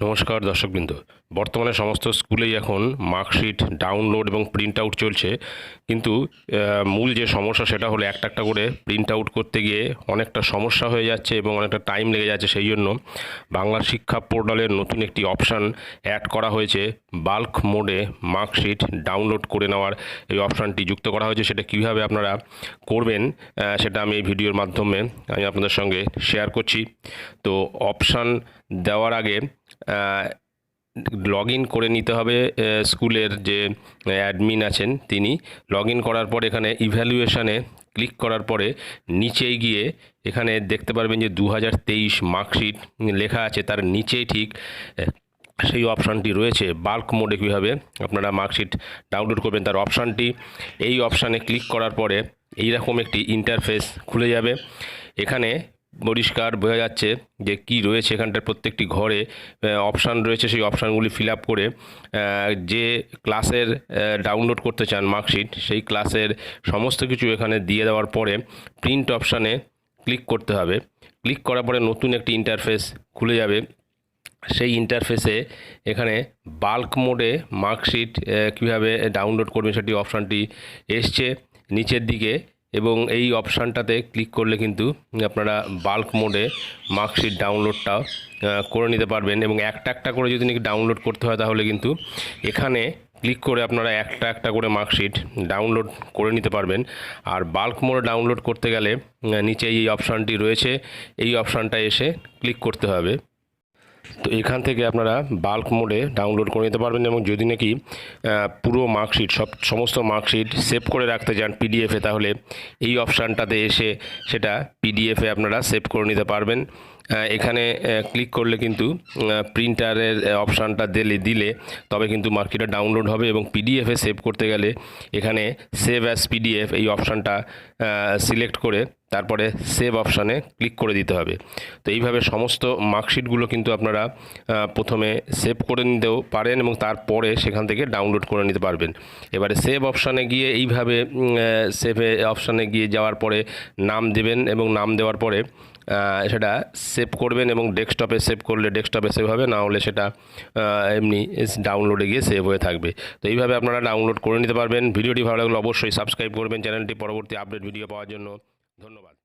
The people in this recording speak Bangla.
নমস্কার দর্শকবৃন্দ। বর্তমানে সমস্ত স্কুলেই এখন মার্কশিট, ডাউনলোড এবং প্রিন্ট আউট চলছে। কিন্তু মূল যে সমস্যা সেটা হলো একটা একটা করে প্রিন্ট আউট করতে গিয়ে অনেকটা সমস্যা হয়ে যাচ্ছে এবং অনেকটা টাইম লেগে যাচ্ছে সেই জন্য বাংলা শিক্ষা পোর্টালের নতুন একটি অপশান অ্যাড করা হয়েছে, বাল্ক মোডে মার্কশিট ডাউনলোড করে নেওয়ার এই অপশানটি যুক্ত করা হয়েছে। সেটা কীভাবে আপনারা করবেন সেটা আমি এই ভিডিওর মাধ্যমে আমি আপনাদের সঙ্গে শেয়ার করছি। তো, অপশান দেওয়ার আগে লগ ইন করে নিতে হবে স্কুলের যে অ্যাডমিন আছেন তিনি। লগ ইন করার পর এখানে ইভ্যালুয়েশানে ক্লিক করার পরে নিচেই গিয়ে এখানে দেখতে পারবেন যে দু হাজার তেইশ মার্কশিট লেখা আছে, তার নিচেই ঠিক সেই অপশানটি রয়েছে। বাল্ক মোডে কীভাবে আপনারা মার্কশিট ডাউনলোড করবেন, তার অপশানটি এই অপশানে ক্লিক করার পরে এইরকম একটি ইন্টারফেস খুলে যাবে। এখানে পরিষ্কার বোঝা যাচ্ছে যে কি রয়েছে এখানটার প্রত্যেকটি ঘরে অপশান রয়েছে সেই অপশানগুলি ফিল আপ করে যে ক্লাসের ডাউনলোড করতে চান মার্কশিট সেই ক্লাসের সমস্ত কিছু এখানে দিয়ে দেওয়ার পরে প্রিন্ট অপশানে ক্লিক করতে হবে। ক্লিক করার পরে নতুন একটি ইন্টারফেস খুলে যাবে। সেই ইন্টারফেসে এখানে বাল্ক মোডে মার্কশিট কীভাবে ডাউনলোড করবেন সেটি অপশানটি এসছে। নিচের দিকে এবং এই অপশানটাতে ক্লিক করলে কিন্তু আপনারা বাল্ক মোডে মার্কশিট ডাউনলোডটা করে নিতে পারবেন এবং একটা একটা করে যদি নাকি ডাউনলোড করতে হয় তাহলে কিন্তু এখানে ক্লিক করে আপনারা একটা একটা করে মার্কশিট ডাউনলোড করে নিতে পারবেন। আর বাল্ক মোডে ডাউনলোড করতে গেলে নিচে এই অপশানটি রয়েছে, এই অপশানটা এসে ক্লিক করতে হবে। তো এখান থেকে আপনারা বাল্ক মোডে ডাউনলোড করে নিতে পারবেন এবং যদি নাকি পুরো মার্কশিট সব, সমস্ত মার্কশিট সেভ করে রাখতে চান পিডিএফে তাহলে এই অপশানটাতে এসে সেটা পিডিএফে আপনারা সেভ করে নিতে পারবেন। এখানে ক্লিক করলে কিন্তু প্রিন্টারের অপশানটা দিলে দিলে তবে কিন্তু মার্কেটে ডাউনলোড হবে এবং পিডিএফে সেভ করতে গেলে এখানে সেভ অ্যাজ পিডিএফ এই অপশানটা সিলেক্ট করে তারপরে সেভ অপশানে ক্লিক করে দিতে হবে। তো এইভাবে সমস্ত মার্কশিটগুলো কিন্তু আপনারা প্রথমে সেভ করে নিতেও পারেন এবং তারপরে সেখান থেকে ডাউনলোড করে নিতে পারবেন। এবারে সেভ অপশানে গিয়ে এইভাবে সেভে অপশানে গিয়ে যাওয়ার পরে নাম দেবেন এবং নাম দেওয়ার পরে সেটা সেভ করবেন এবং ডেস্কটপে সেভ করলে ডেস্কটপে সেভ হবে, না হলে সেটা এমনি ডাউনলোডে গিয়ে সেভ হয়ে থাকবে। তো এইভাবে আপনারা ডাউনলোড করে নিতে পারবেন। ভিডিওটি ভালো লাগলে অবশ্যই সাবস্ক্রাইব করবেন। চ্যানেলটি পরবর্তী আপডেট ভিডিও পাওয়ার জন্য। Don Noval.